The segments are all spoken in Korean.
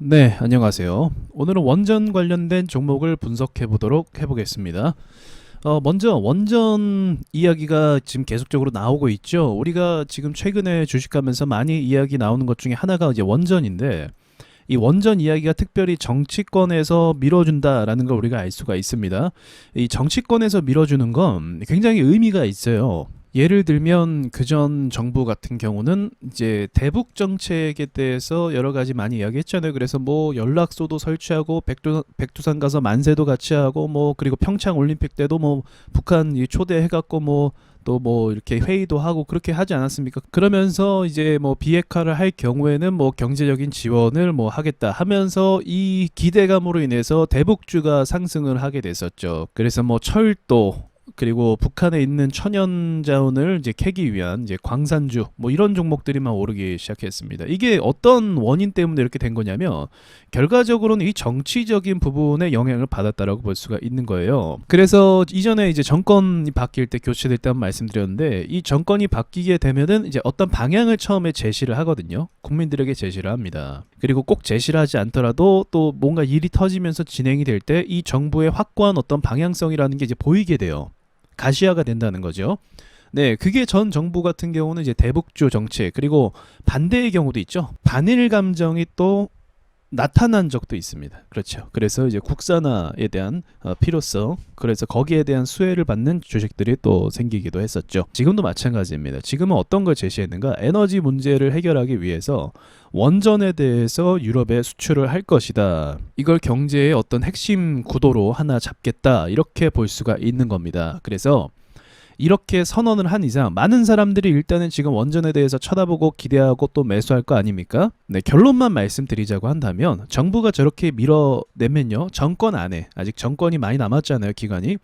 네, 안녕하세요. 오늘은 원전 관련된 종목을 분석해 보도록 해보겠습니다. 어, 먼저 원전 이야기가 지금 계속적으로 나오고 있죠. 우리가 지금 최근에 주식하면서 많이 이야기 나오는 것 중에 하나가 이제 원전인데 이 원전 이야기가 특별히 정치권에서 밀어준다라는 걸 우리가 알 수가 있습니다. 이 정치권에서 밀어주는 건 굉장히 의미가 있어요. 예를 들면 그 전 정부 같은 경우는 이제 대북 정책에 대해서 여러 가지 많이 이야기했잖아요. 그래서 뭐 연락소도 설치하고 백두, 백두산 가서 만세도 같이 하고 뭐 그리고 평창 올림픽 때도 뭐 북한 이 초대해갖고 뭐또뭐 이렇게 회의도 하고 그렇게 하지 않았습니까? 그러면서 이제 뭐 비핵화를 할 경우에는 뭐 경제적인 지원을 뭐 하겠다 하면서 이 기대감으로 인해서 대북주가 상승을 하게 됐었죠. 그래서 뭐 철도 그리고 북한에 있는 천연 자원을 이제 캐기 위한 이제 광산주 뭐 이런 종목들이만 오르기 시작했습니다. 이게 어떤 원인 때문에 이렇게 된 거냐면 결과적으로는 이 정치적인 부분에 영향을 받았다라고 볼 수가 있는 거예요. 그래서 이전에 이제 정권이 바뀔 때 교체될 때 말씀드렸는데 이 정권이 바뀌게 되면은 이제 어떤 방향을 처음에 제시를 하거든요. 국민들에게 제시를 합니다. 그리고 꼭 제시를 하지 않더라도 또 뭔가 일이 터지면서 진행이 될 때 이 정부의 확고한 어떤 방향성이라는 게 이제 보이게 돼요. 가시화가 된다는 거죠. 네, 그게 전 정부 같은 경우는 이제 대북주 정책 그리고 반대의 경우도 있죠. 반일 감정이 또 나타난 적도 있습니다. 그렇죠. 그래서 이제 국산화에 대한 어, 필요성, 그래서 거기에 대한 수혜를 받는 주식들이 또 생기기도 했었죠. 지금도 마찬가지입니다. 지금은 어떤 걸 제시했는가? 에너지 문제를 해결하기 위해서 원전에 대해서 유럽에 수출을 할 것이다. 이걸 경제의 어떤 핵심 구도로 하나 잡겠다. 이렇게 볼 수가 있는 겁니다. 그래서 이렇게 선언을 한 이상 많은 사람들이 일단은 지금 원전에 대해서 쳐다보고 기대하고 또 매수할 거 아닙니까? 네, 결론만 말씀드리자고 한다면 정부가 저렇게 밀어내면요. 정권 안에 아직 정권이 많이 남았잖아요, 기간이.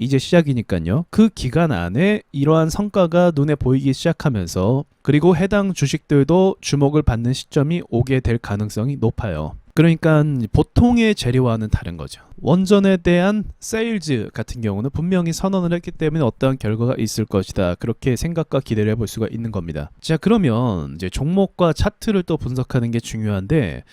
이제 시작이니까요. 그 기간 안에 이러한 성과가 눈에 보이기 시작하면서 그리고 해당 주식들도 주목을 받는 시점이 오게 될 가능성이 높아요. 그러니까 보통의 재료와는 다른 거죠. 원전에 대한 세일즈 같은 경우는 분명히 선언을 했기 때문에 어떠한 결과가 있을 것이다. 그렇게 생각과 기대를 해볼 수가 있는 겁니다. 자, 그러면 이제 종목과 차트를 또 분석하는 게 중요한데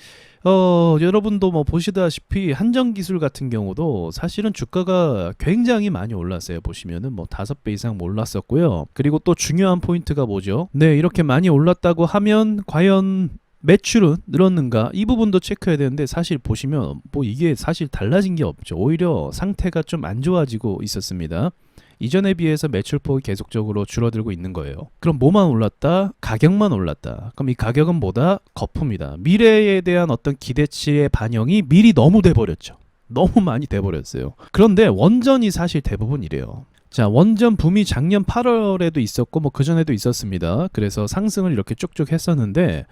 어, 여러분도 뭐 보시다시피 한정 기술 같은 경우도 사실은 주가가 굉장히 많이 올랐어요. 보시면은 뭐 다섯 배 이상 올랐었고요. 그리고 또 중요한 포인트가 뭐죠? 네, 이렇게 많이 올랐다고 하면 과연 매출은 늘었는가 이 부분도 체크해야 되는데 사실 보시면 뭐 이게 사실 달라진 게 없죠 오히려 상태가 좀 안 좋아지고 있었습니다 이전에 비해서 매출폭이 계속적으로 줄어들고 있는 거예요. 그럼 뭐만 올랐다? 가격만 올랐다. 그럼 이 가격은 뭐다? 거품이다. 미래에 대한 어떤 기대치의 반영이 미리 너무 돼 버렸죠. 너무 많이 돼 버렸어요. 그런데 원전이 사실 대부분 이래요 자, 원전 붐이 작년 8월에도 있었고 뭐 그전에도 있었습니다. 그래서 상승을 이렇게 쭉쭉 했었는데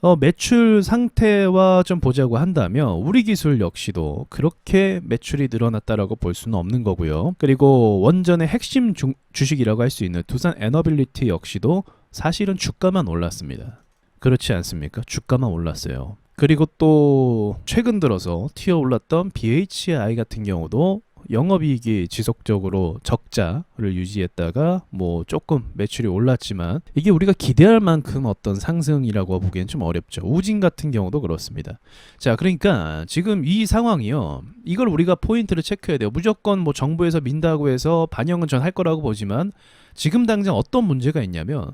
어, 매출 상태와 좀 보자고 한다면 우리 기술 역시도 그렇게 매출이 늘어났다라고 볼 수는 없는 거고요. 그리고 원전의 핵심 주, 주식이라고 할 수 있는 두산 에너빌리티 역시도 사실은 주가만 올랐습니다. 그렇지 않습니까? 주가만 올랐어요. 그리고 또 최근 들어서 튀어 올랐던 BHI 같은 경우도 영업이익이 지속적으로 적자를 유지했다가 뭐 조금 매출이 올랐지만 이게 우리가 기대할 만큼 어떤 상승이라고 보기엔 좀 어렵죠. 우진 같은 경우도 그렇습니다. 자, 그러니까 지금 이 상황이요. 이걸 우리가 포인트를 체크해야 돼요. 무조건 뭐 정부에서 민다고 해서 반영은 전 할 거라고 보지만 지금 당장 어떤 문제가 있냐면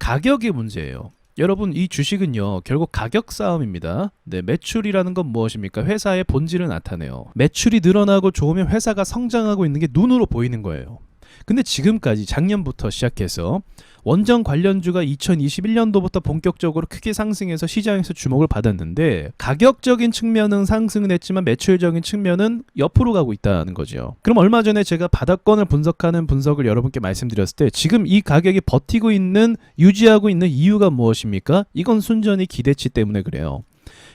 가격의 문제예요. 여러분 이 주식은요 결국 가격 싸움입니다. 네 매출이라는 건 무엇입니까? 회사의 본질을 나타내요. 매출이 늘어나고 좋으면 회사가 성장하고 있는 게 눈으로 보이는 거예요. 근데 지금까지 작년부터 시작해서 원전 관련주가 2021년도부터 본격적으로 크게 상승해서 시장에서 주목을 받았는데 가격적인 측면은 상승은 했지만 매출적인 측면은 옆으로 가고 있다는 거죠. 그럼 얼마 전에 제가 바닥권을 분석하는 분석을 여러분께 말씀드렸을 때 지금 이 가격이 버티고 있는 유지하고 있는 이유가 무엇입니까? 이건 순전히 기대치 때문에 그래요.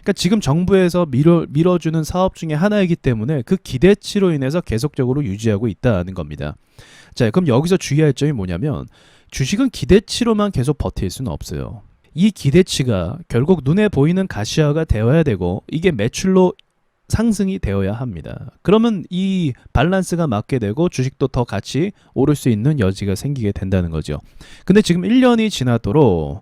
그러니까 지금 정부에서 밀어, 밀어주는 사업 중에 하나이기 때문에 그 기대치로 인해서 계속적으로 유지하고 있다는 겁니다. 자, 그럼 여기서 주의할 점이 뭐냐면 주식은 기대치로만 계속 버틸 수는 없어요. 이 기대치가 결국 눈에 보이는 가시화가 되어야 되고 이게 매출로 상승이 되어야 합니다. 그러면 이 밸런스가 맞게 되고 주식도 더 같이 오를 수 있는 여지가 생기게 된다는 거죠. 근데 지금 1년이 지나도록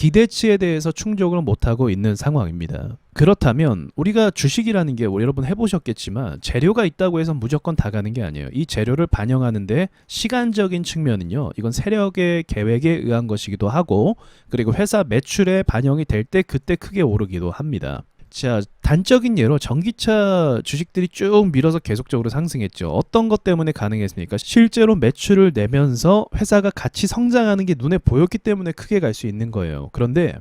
기대치에 대해서 충족을 못하고 있는 상황입니다. 그렇다면 우리가 주식이라는 게 여러분 해보셨겠지만 재료가 있다고 해서 무조건 다 가는 게 아니에요. 이 재료를 반영하는데 시간적인 측면은요. 이건 세력의 계획에 의한 것이기도 하고 그리고 회사 매출에 반영이 될 때 그때 크게 오르기도 합니다. 자, 단적인 예로 전기차 주식들이 쭉 밀어서 계속적으로 상승했죠. 어떤 것 때문에 가능했습니까? 실제로 매출을 내면서 회사가 같이 성장하는 게 눈에 보였기 때문에 크게 갈 수 있는 거예요. 그런데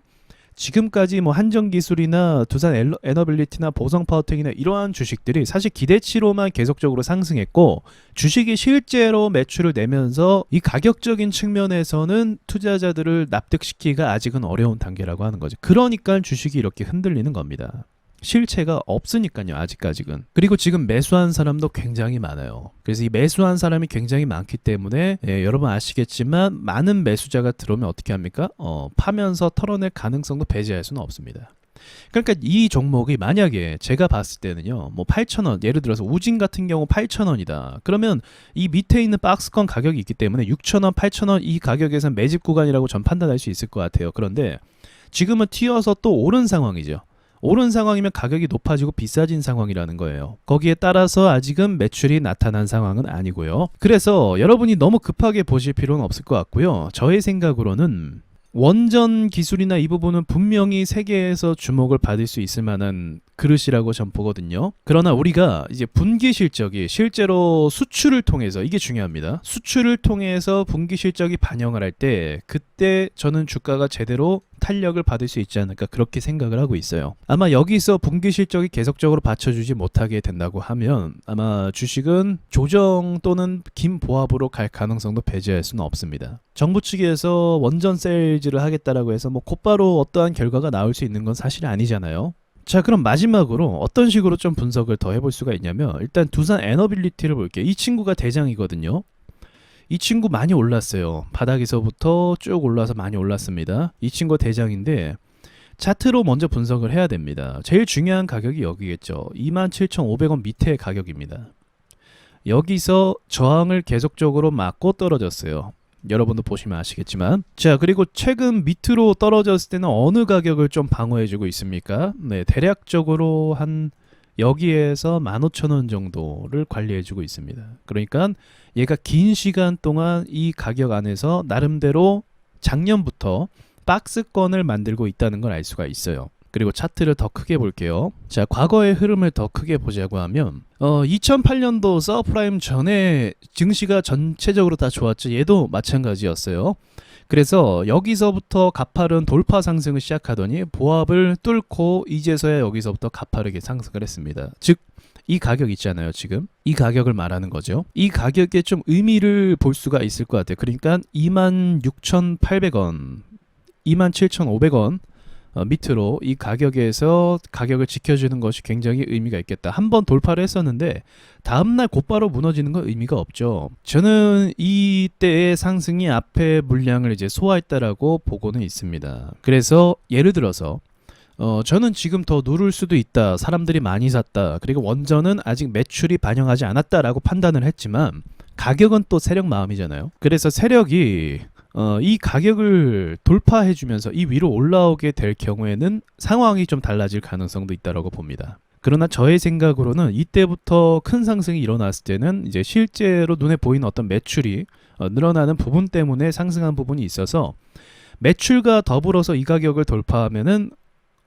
지금까지 뭐 한전기술이나 두산 에너빌리티나 보성 파워텍이나 이러한 주식들이 사실 기대치로만 계속적으로 상승했고 주식이 실제로 매출을 내면서 이 가격적인 측면에서는 투자자들을 납득시키기가 아직은 어려운 단계라고 하는 거죠. 그러니까 주식이 이렇게 흔들리는 겁니다. 실체가 없으니까요, 아직까지는. 그리고 지금 매수한 사람도 굉장히 많아요. 그래서 이 매수한 사람이 굉장히 많기 때문에 예, 여러분 아시겠지만 많은 매수자가 들어오면 어떻게 합니까? 어, 파면서 털어낼 가능성도 배제할 수는 없습니다. 그러니까 이 종목이 만약에 제가 봤을 때는요, 뭐 8,000원, 예를 들어서 우진 같은 경우 8,000원이다. 그러면 이 밑에 있는 박스권 가격이 있기 때문에 6,000원, 8,000원 이 가격에서 매집 구간이라고 전 판단할 수 있을 것 같아요. 그런데 지금은 튀어서 또 오른 상황이죠. 오른 상황이면 가격이 높아지고 비싸진 상황이라는 거예요. 거기에 따라서 아직은 매출이 나타난 상황은 아니고요. 그래서 여러분이 너무 급하게 보실 필요는 없을 것 같고요. 저의 생각으로는 원전 기술이나 이 부분은 분명히 세계에서 주목을 받을 수 있을 만한 그릇이라고 전 보거든요. 그러나 우리가 이제 분기 실적이 실제로 수출을 통해서 이게 중요합니다. 수출을 통해서 분기 실적이 반영을 할 때 그때 저는 주가가 제대로 탄력을 받을 수 있지 않을까 그렇게 생각을 하고 있어요. 아마 여기서 분기 실적이 계속적으로 받쳐주지 못하게 된다고 하면 아마 주식은 조정 또는 긴 보합으로 갈 가능성도 배제할 수는 없습니다. 정부 측에서 원전 세일즈를 하겠다라고 해서 뭐 곧바로 어떠한 결과가 나올 수 있는 건 사실 아니잖아요. 자 그럼 마지막으로 어떤 식으로 좀 분석을 더 해볼 수가 있냐면 일단 두산 에너빌리티를 볼게요. 이 친구가 대장이거든요. 이 친구 많이 올랐어요. 바닥에서부터 쭉 올라서 많이 올랐습니다. 이 친구 대장인데 차트로 먼저 분석을 해야 됩니다. 제일 중요한 가격이 여기겠죠. 27,500원 밑에 가격입니다. 여기서 저항을 계속적으로 맞고 떨어졌어요. 여러분도 보시면 아시겠지만 자 그리고 최근 밑으로 떨어졌을 때는 어느 가격을 좀 방어해주고 있습니까? 네 대략적으로 한 여기에서 15,000원 정도를 관리해 주고 있습니다. 그러니까 얘가 긴 시간 동안 이 가격 안에서 나름대로 작년부터 박스권을 만들고 있다는 걸 알 수가 있어요. 그리고 차트를 더 크게 볼게요. 자, 과거의 흐름을 더 크게 보자고 하면 어, 2008년도 서프라임 전에 증시가 전체적으로 다 좋았죠. 얘도 마찬가지였어요. 그래서 여기서부터 가파른 돌파 상승을 시작하더니 보합을 뚫고 이제서야 여기서부터 가파르게 상승을 했습니다. 즉 이 가격 있잖아요, 지금. 이 가격을 말하는 거죠. 이 가격에 좀 의미를 볼 수가 있을 것 같아요. 그러니까 26,800원, 27,500원 어, 밑으로 이 가격에서 가격을 지켜주는 것이 굉장히 의미가 있겠다. 한 번 돌파를 했었는데 다음날 곧바로 무너지는 건 의미가 없죠. 저는 이때의 상승이 앞에 물량을 이제 소화했다라고 보고는 있습니다. 그래서 예를 들어서 어, 저는 지금 더 누를 수도 있다. 사람들이 많이 샀다. 그리고 원전은 아직 매출이 반영하지 않았다라고 판단을 했지만 가격은 또 세력 마음이잖아요. 그래서 세력이 어, 이 가격을 돌파해주면서 이 위로 올라오게 될 경우에는 상황이 좀 달라질 가능성도 있다라고 봅니다. 그러나 저의 생각으로는 이때부터 큰 상승이 일어났을 때는 이제 실제로 눈에 보이는 어떤 매출이 어, 늘어나는 부분 때문에 상승한 부분이 있어서 매출과 더불어서 이 가격을 돌파하면은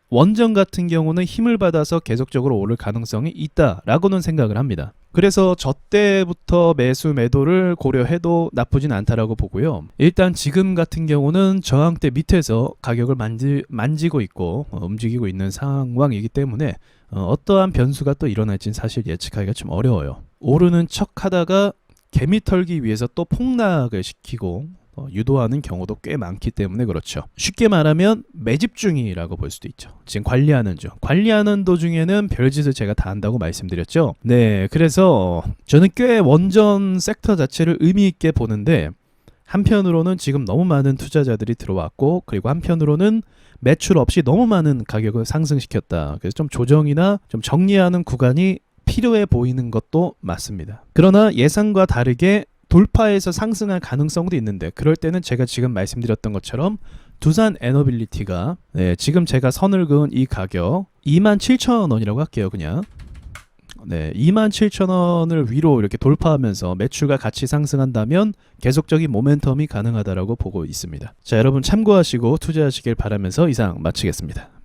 원전 같은 경우는 힘을 받아서 계속적으로 오를 가능성이 있다라고는 생각을 합니다. 그래서 저 때부터 매수 매도를 고려해도 나쁘진 않다라고 보고요. 일단 지금 같은 경우는 저항대 밑에서 가격을 만지, 만지고 있고 어, 움직이고 있는 상황이기 때문에 어, 떠한 변수가 또 일어날지는 사실 예측하기가 좀 어려워요. 오르는 척 하다가 개미 털기 위해서 또 폭락을 시키고 어, 유도하는 경우도 꽤 많기 때문에 그렇죠. 쉽게 말하면 매집 중이라고 볼 수도 있죠. 지금 관리하는 중. 관리하는 도중에는 별짓을 제가 다 한다고 말씀드렸죠. 네, 그래서 저는 꽤 원전 섹터 자체를 의미 있게 보는데 한편으로는 지금 너무 많은 투자자들이 들어왔고 그리고 한편으로는 매출 없이 너무 많은 가격을 상승시켰다. 그래서 좀 조정이나 좀 정리하는 구간이 필요해 보이는 것도 맞습니다. 그러나 예상과 다르게 돌파해서 상승할 가능성도 있는데 그럴 때는 제가 지금 말씀드렸던 것처럼 두산 에너빌리티가 네, 지금 제가 선을 그은 이 가격 27,000원이라고 할게요, 그냥. 네, 27,000원을 위로 이렇게 돌파하면서 매출과 같이 상승한다면 계속적인 모멘텀이 가능하다라고 보고 있습니다. 자, 여러분 참고하시고 투자하시길 바라면서 이상 마치겠습니다.